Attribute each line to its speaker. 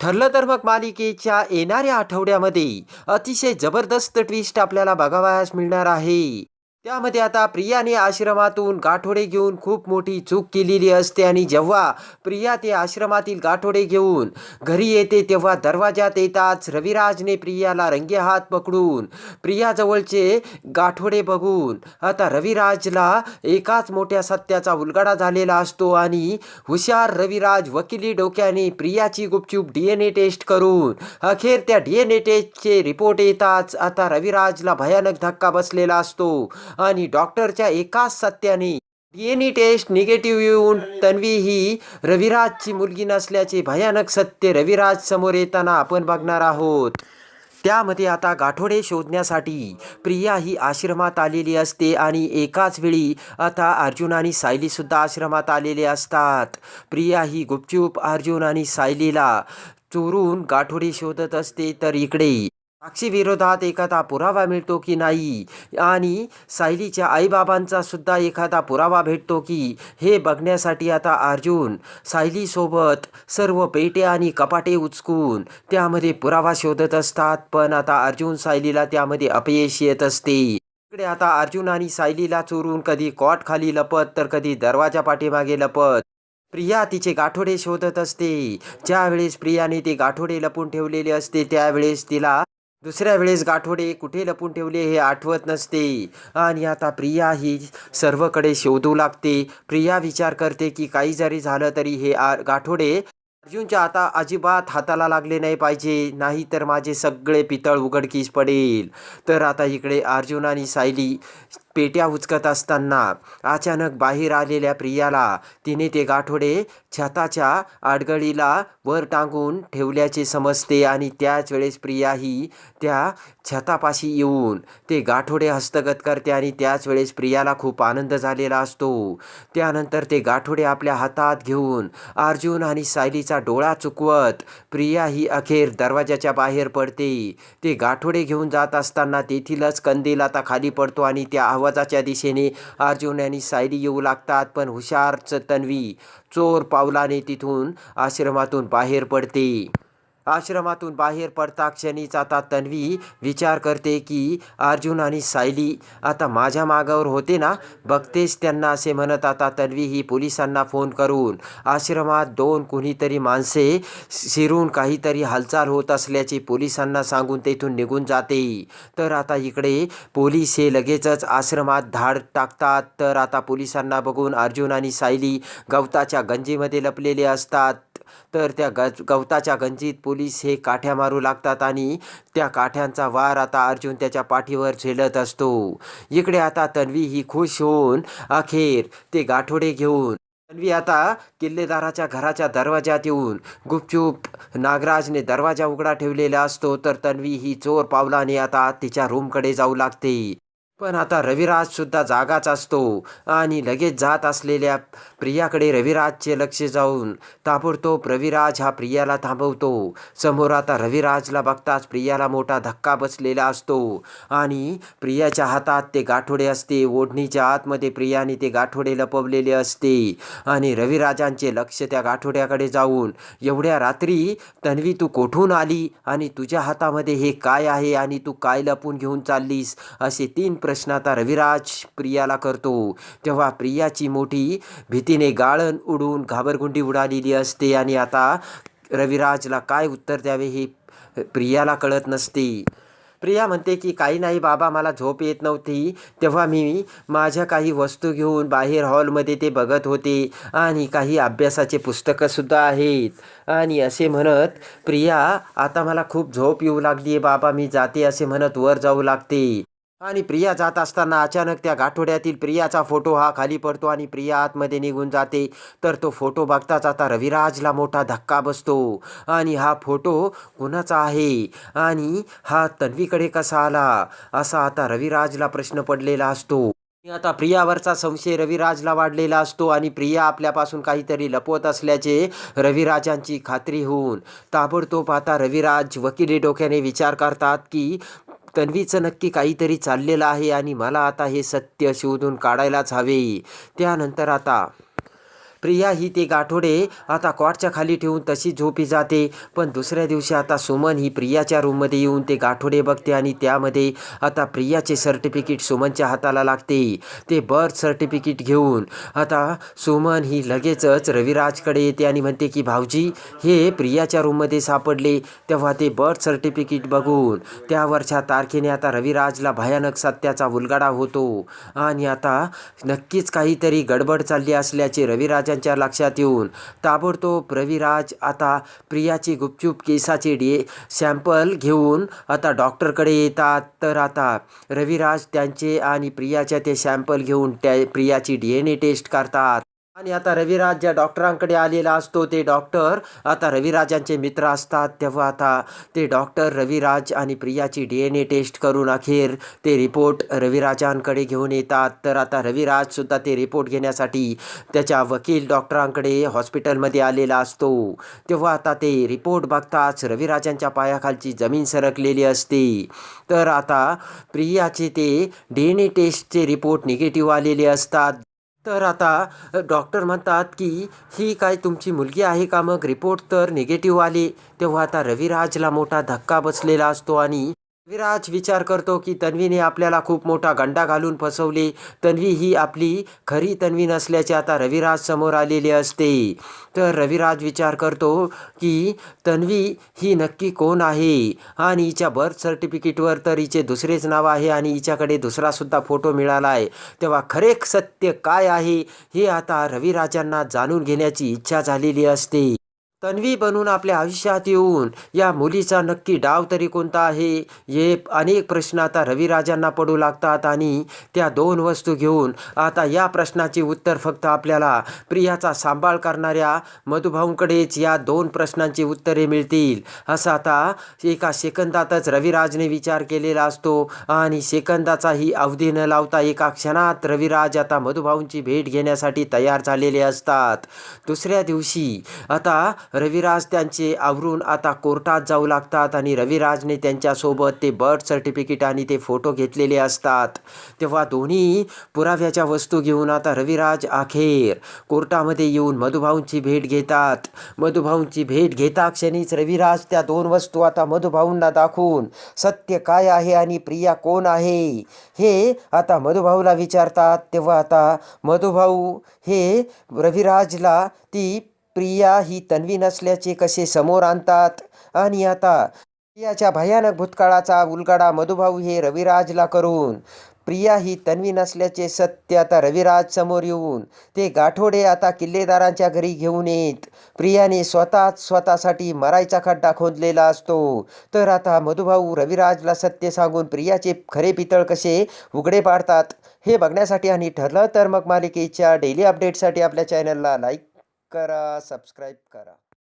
Speaker 1: ठरलं तर मग मालिकेच्या येणाऱ्या आठवड्यामध्ये अतिशय जबरदस्त ट्विस्ट आपल्याला बघावयास मिळणार आहे. त्यामध्ये आता प्रियाने आश्रमातून गाठोडे घेऊन खूप मोठी चूक केलेली असते आणि जेव्हा प्रिया ते आश्रमातील गाठोडे घेऊन घरी येते तेव्हा दरवाजात येताच रविराजने प्रियाला रंगे हात पकडून प्रियाजवळचे गाठोडे बघून आता रविराजला एकाच मोठ्या सत्याचा उलगडा झालेला असतो आणि हुशार रविराज वकिली डोक्याने प्रियाची गुपचूप डी एन ए टेस्ट करून अखेर त्या डी एन ए टेस्टचे रिपोर्ट येताच आता रविराजला भयानक धक्का बसलेला असतो. आणि डॉक्टरच्या एकाच सत्याने डी टेस्ट निगेटिव्ह येऊन तन्वी ही रविराजची मुलगी नसल्याचे भयानक सत्य रविराज समोर येताना आपण बघणार आहोत. त्यामध्ये आता गाठोडे शोधण्यासाठी प्रिया ही आश्रमात आलेली असते आणि एकाच वेळी आता अर्जुन आणि सायलीसुद्धा आश्रमात आलेले असतात. प्रिया ही गुपचूप अर्जुन आणि सायलीला चोरून गाठोडे शोधत असते तर इकडे साक्षीविरोधात एखादा पुरावा मिळतो की नाही? आणि सायलीच्या आईबाबांचा सुद्धा एखादा पुरावा भेटतो की? हे बघण्यासाठी आता अर्जुन सायलीसोबत सर्व पेटे आणि कपाटे उचकून त्यामध्ये पुरावा शोधत असतात. पण आता अर्जुन सायलीला त्यामध्ये अपयश येत असते. इकडे आता अर्जुन आणि सायलीला चोरून कधी कॉट खाली लपत तर कधी दरवाजा पाठीमागे लपत. प्रिया तिचे गाठोडे शोधत असते. ज्यावेळेस प्रियाने ते गाठोडे लपून ठेवलेले असते त्यावेळेस तिला दुसऱ्या वेळेस गाठोडे कुठे लपून ठेवले हे आठवत नसते. आणि आता प्रिया ही सर्वकडे शोधू लागते. प्रिया विचार करते की काही जरी झालं तरी हे आ गाठोडे अर्जुनच्या आता अजिबात हाताला लागले नाही पाहिजे. नाही तर माझे सगळे पितळ उघडकीस पडेल. तर आता इकडे अर्जुन आणि सायली पेट्या उचकत असताना अचानक बाहेर आलेल्या प्रियाला तिने ते गाठोडे छताच्या आडगळीला वर टांगून ठेवल्याचे समजते आणि त्याच वेळेस प्रिया ही त्या छतापाशी येऊन ते गाठोडे हस्तगत करते आणि त्याच वेळेस प्रियाला खूप आनंद झालेला असतो. त्यानंतर ते गाठोडे आपल्या हातात घेऊन अर्जुन आणि सायलीचा डोळा चुकवत प्रिया ही अखेर दरवाजाच्या बाहेर पडते. ते गाठोडे घेऊन जात असताना तेथीलच कंदील आता खाली पडतो आणि त्या आवाज वजाच्या दिशेने अर्जुन आणि सायली येऊ लागतात पण हुशारच तन्वी चोर पावलाने तिथून आश्रमातून बाहेर पडते. आश्रमातून बाहेर पडता क्षणीच आता तन्वी विचार करते की अर्जुन आणि सायली आता माझ्या मागावर होते ना? बघतेच त्यांना असे म्हणत आता तन्वी ही पोलिसांना फोन करून आश्रमात दोन कुणीतरी माणसे शिरून काहीतरी हालचाल होत असल्याचे पोलिसांना सांगून तेथून निघून जाते. तर आता इकडे पोलीस हे लगेचच आश्रमात धाड टाकतात. तर आता पोलिसांना बघून अर्जुन आणि सायली गवताच्या गंजीमध्ये लपलेले असतात. तर त्या गज गवताच्या गंजीत पोलीस हे काठ्या मारू लागतात आणि त्या काठ्यांचा वार आता अर्जुन त्याच्या पाठीवर झेलत असतो. इकडे आता तन्वी ही खुश होऊन अखेर ते गाठोडे घेऊन तन्वी आता किल्लेदाराच्या घराच्या दरवाजात येऊन गुपचूप नागराजने दरवाजा उघडा ठेवलेला असतो. तर तन्वी ही चोर पावलाने आता तिच्या रूमकडे जाऊ लागते. पण आता रविराजसुद्धा जागाच असतो आणि लगेच जात असलेल्या प्रियाकडे रविराजचे लक्ष जाऊन ताबडतोब रविराज हा प्रियाला थांबवतो. समोर आता रविराजला बघताच प्रियाला मोठा धक्का बसलेला असतो आणि प्रियाच्या हातात ते गाठोडे असते. ओढणीच्या आतमध्ये प्रियाने ते गाठोडे लपवलेले असते आणि रविराजांचे लक्ष त्या गाठोड्याकडे जाऊन एवढ्या रात्री तन्वी तू कोठून आली? आणि तुझ्या हातामध्ये हे काय आहे? आणि तू काय लपून घेऊन चाललीस? असे तीन प्रश्न आता रविराज प्रियाला करतो. तेव्हा प्रियाची मोठी भीतीने गाळण उडून घाबरगुंडी उडालेली असते आणि आता रविराजला काय उत्तर द्यावे हे प्रियाला कळत नसते. प्रिया म्हणते की काही नाही बाबा मला झोप येत नव्हती. तेव्हा मी माझ्या काही वस्तू घेऊन बाहेर हॉलमध्ये ते बघत होते आणि काही अभ्यासाचे पुस्तकंसुद्धा आहेत. आणि असे म्हणत प्रिया आता मला खूप झोप येऊ लागली आहे बाबा मी जाते असे म्हणत वर जाऊ लागते. आणि प्रिया जात असताना अचानक त्या गाठोड्यातील प्रियाचा फोटो हा खाली पडतो आणि प्रिया आतमध्ये निघून जाते. तर तो फोटो बघताच आता रविराजला मोठा धक्का बसतो. आणि हा फोटो कोणाचा आहे? आणि हा तन्वीकडे कसा आला? असा आता रविराजला प्रश्न पडलेला असतो. आता प्रियावरचा संशय रविराजला वाढलेला असतो आणि प्रिया आपल्यापासून काहीतरी लपवत असल्याचे रविराजांची खात्री होऊन ताबडतोब आता रविराज वकिली डोक्याने विचार करतात की तन्वीचं नक्की काहीतरी चाललेलं आहे आणि मला आता हे सत्य शोधून काढायलाच हवे. त्यानंतर आता प्रिया ही ते गाठोडे आता कॉटच्या खाली ठेवून तशी झोपी जाते. पण दुसऱ्या दिवशी आता सुमन ही प्रियाच्या रूममध्ये येऊन ते गाठोडे बघते आणि त्यामध्ये आता प्रियाचे सर्टिफिकेट सुमनच्या हाताला लागते. ते बर्थ सर्टिफिकेट घेऊन आता सुमन ही लगेचच रविराजकडे येते आणि म्हणते की भाऊजी हे प्रियाच्या रूममध्ये सापडले. तेव्हा ते बर्थ सर्टिफिकेट बघून त्यावरच्या तारखेने आता रविराजला भयानक सत्याचा उलगडा होतो. आणि आता नक्कीच काहीतरी गडबड चालली असल्याचे रविराज रविराजांच्या लक्षात येऊन ताबडतोब रविराज आता प्रियाची गुपचूप केसाचे डी सॅम्पल घेऊन आता डॉक्टरकडे येतात. तर आता रविराज त्यांचे आणि प्रियाच्या ते सॅम्पल घेऊन त्या प्रियाची डी एन ए टेस्ट करतात. आणि आता रविराज ज्या डॉक्टरांकडे आलेला असतो ते डॉक्टर आता रविराजांचे मित्र असतात. तेव्हा आता ते डॉक्टर रविराज आणि प्रियाची डी एन ए टेस्ट करून अखेर ते रिपोर्ट रविराजांकडे घेऊन येतात. तर आता रविराजसुद्धा ते रिपोर्ट घेण्यासाठी त्याच्या वकील डॉक्टरांकडे हॉस्पिटलमध्ये आलेला असतो. तेव्हा आता ते रिपोर्ट बघताच रविराजांच्या पायाखालची जमीन सरकलेली असते. तर आता प्रियाचे ते डी एन ए टेस्टचे रिपोर्ट निगेटिव्ह आलेले असतात. तर आता डॉक्टर म्हणतात की ही काय तुमची मुलगी आहे का? मग रिपोर्ट तर निगेटिव्ह आली. तेव्हा आता रविराजला मोठा धक्का बसलेला असतो आणि रविराज विचार करतो की तन्वीने आपल्याला खूप मोठा गंडा घालून फसवले. तन्वी ही आपली खरी तन्वी नसल्याचे आता रविराज समोर आलेले असते. तर रविराज विचार करतो की तन्वी ही नक्की कोण आहे? आणि हिच्या बर्थ सर्टिफिकेटवर तर हिचे दुसरेच नाव आहे आणि हिच्याकडे दुसरासुद्धा फोटो मिळाला आहे तेव्हा खरे सत्य काय आहे? हे आता रविराजांना जाणून घेण्याची इच्छा झालेली असते. तन्वी बनून आपल्या आयुष्यात येऊन या मुलीचा नक्की डाव तरी कोणता आहे? हे अनेक प्रश्न आता रविराजांना पडू लागतात आणि त्या दोन वस्तू घेऊन आता या प्रश्नाचे उत्तर फक्त आपल्याला प्रियाचा सांभाळ करणाऱ्या मधुभाऊंकडेच या दोन प्रश्नांची उत्तरे मिळतील. असं आता एका सेकंदातच रविराजने विचार केलेला असतो आणि सेकंदाचाही अवधी न लावता एका क्षणात रविराज आता मधुभाऊंची भेट घेण्यासाठी तयार झालेले असतात. दुसऱ्या दिवशी आता रविराज त्यांचे आवरून आता कोर्टात जाऊ लागतात आणि रविराजने त्यांच्यासोबत ते बर्थ सर्टिफिकेट आणि ते फोटो घेतलेले असतात. तेव्हा दोन्ही पुराव्याच्या वस्तू घेऊन आता रविराज अखेर कोर्टामध्ये येऊन मधुभाऊंची भेट घेतात. मधुभाऊंची भेट घेता क्षणीच रविराज त्या दोन वस्तू आता मधुभाऊंना दाखवून सत्य काय आहे आणि प्रिया कोण आहे? हे आता मधुभाऊला विचारतात. तेव्हा आता मधुभाऊ हे रविराजला ती प्रिया ही तन्वी नसल्याचे कसे समोर आणतात? आणि आता प्रियाच्या भयानक भूतकाळाचा उलगडा मधुभाऊ हे रविराजला करून प्रिया ही तन्वी नसल्याचे सत्य आता रविराज समोर येऊन ते गाठोडे आता किल्लेदारांच्या घरी घेऊन येत प्रियाने स्वतःच स्वतःसाठी मरायचा खड्डा खोदलेला असतो. तर आता मधुभाऊ रविराजला सत्य सांगून प्रियाचे खरे पितळ कसे उघडे पाडतात हे बघण्यासाठी आणि ठरलं तर मग मालिकेच्या डेली अपडेटसाठी आपल्या चॅनलला लाईक करा सबस्क्राईब करा.